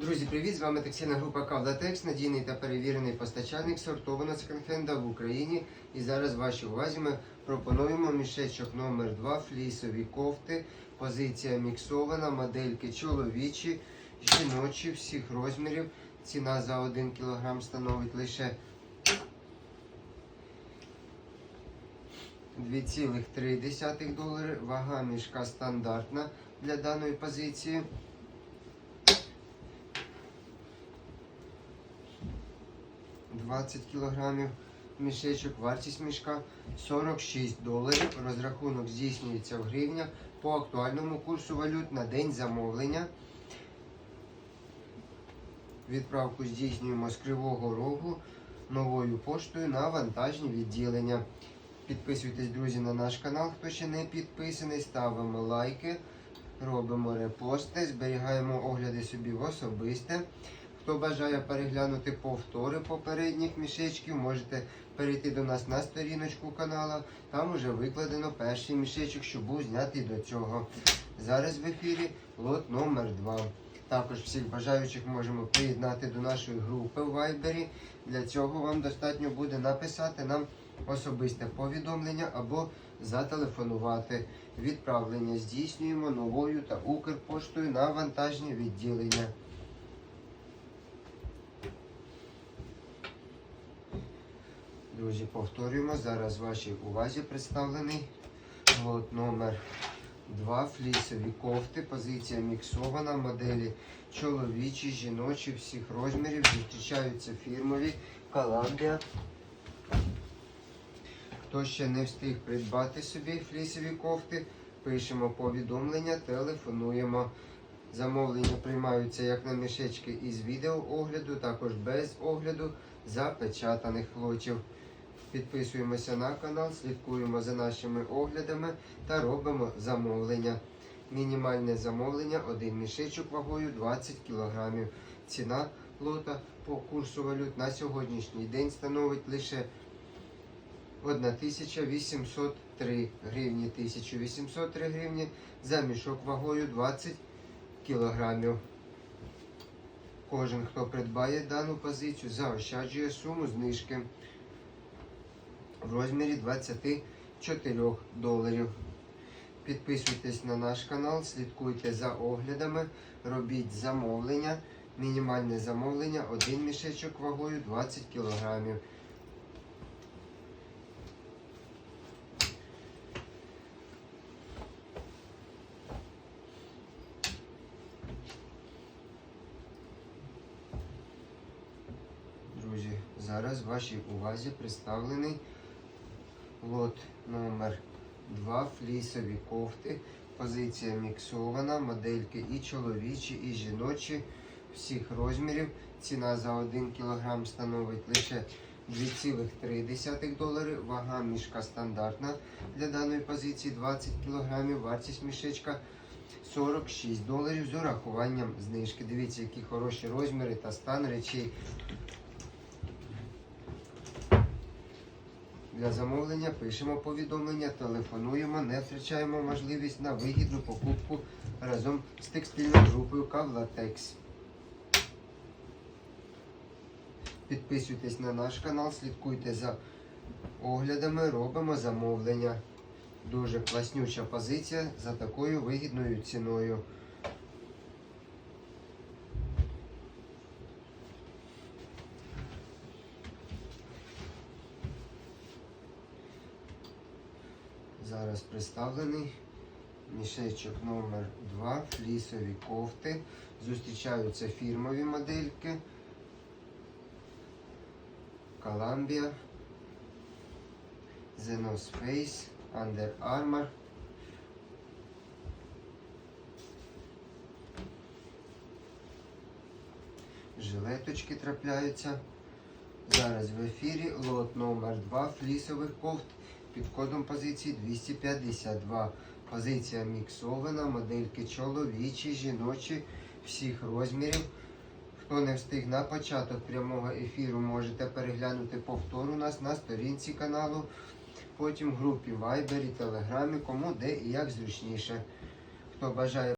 Друзі, привіт! З вами текстильна група Кавлатекс, надійний та перевірений постачальник сортованого секонд-хенда в Україні. І зараз вашій увазі ми пропонуємо мішечок номер 2 флісові кофти. Позиція міксована, модельки чоловічі, жіночі всіх розмірів. Ціна за 1 кг становить лише 2,3 долари. Вага мішка стандартна для даної позиції. – 20 кілограмів мішечок, вартість мішка 46 доларів. Розрахунок здійснюється в гривнях по актуальному курсу валют на день замовлення. Відправку здійснюємо з Кривого Рогу новою поштою на вантажні відділення. Підписуйтесь, друзі, на наш канал, хто ще не підписаний, ставимо лайки, робимо репости, зберігаємо огляди собі в особисте. Хто бажає переглянути повтори попередніх мішечків, можете перейти до нас на сторіночку каналу. Там уже викладено перший мішечок, що був знятий до цього. Зараз в ефірі лот номер 2. Також всіх бажаючих можемо приєднати до нашої групи в Вайбері. Для цього вам достатньо буде написати нам особисте повідомлення або зателефонувати. Відправлення здійснюємо новою та Укрпоштою на вантажні відділення. Друзі, повторюємо. Зараз вашій увазі представлений лот номер 2 флісові кофти. Позиція міксована. Моделі чоловічі, жіночі, всіх розмірів. Зустрічаються фірмові Columbia. Хто ще не встиг придбати собі флісові кофти, пишемо повідомлення, телефонуємо. Замовлення приймаються як на мішечки із відеоогляду, також без огляду запечатаних лотів. Підписуємося на канал, слідкуємо за нашими оглядами та робимо замовлення. Мінімальне замовлення один мішечок вагою 20 кг. Ціна лота по курсу валют на сьогоднішній день становить лише 1803 гривні, 1803 гривні за мішок вагою 20 кілограмів. Кожен, хто придбає дану позицію, заощаджує суму знижки в розмірі 24 доларів. Підписуйтесь на наш канал, слідкуйте за оглядами, робіть замовлення. Мінімальне замовлення один мішечок вагою 20 кілограмів. Друзі, зараз вашій увазі представлений лот номер 2 флісові кофти. Позиція міксована, модельки і чоловічі, і жіночі всіх розмірів. Ціна за 1 кг становить лише 2,3 долари. Вага мішка стандартна для даної позиції 20 кг. Вартість мішечка 46 доларів з урахуванням знижки. Дивіться, які хороші розміри та стан речей. Для замовлення пишемо повідомлення, телефонуємо, не втрачаємо можливість на вигідну покупку разом з текстильною групою Кавлатекс. Підписуйтесь на наш канал, слідкуйте за оглядами, робимо замовлення. Дуже класнюча позиція за такою вигідною ціною. Зараз представлений мішечок номер 2 флісові кофти. Зустрічаються фірмові модельки. Columbia, Zenos Face, Under Armour. Жилеточки трапляються. Зараз в ефірі лот номер 2 флісових кофт під кодом позиції 252. Позиція міксована, модельки чоловічі, жіночі, всіх розмірів. Хто не встиг на початок прямого ефіру, можете переглянути повтор у нас на сторінці каналу. Потім в групі Viber і Telegram, кому де і як зручніше. Хто бажає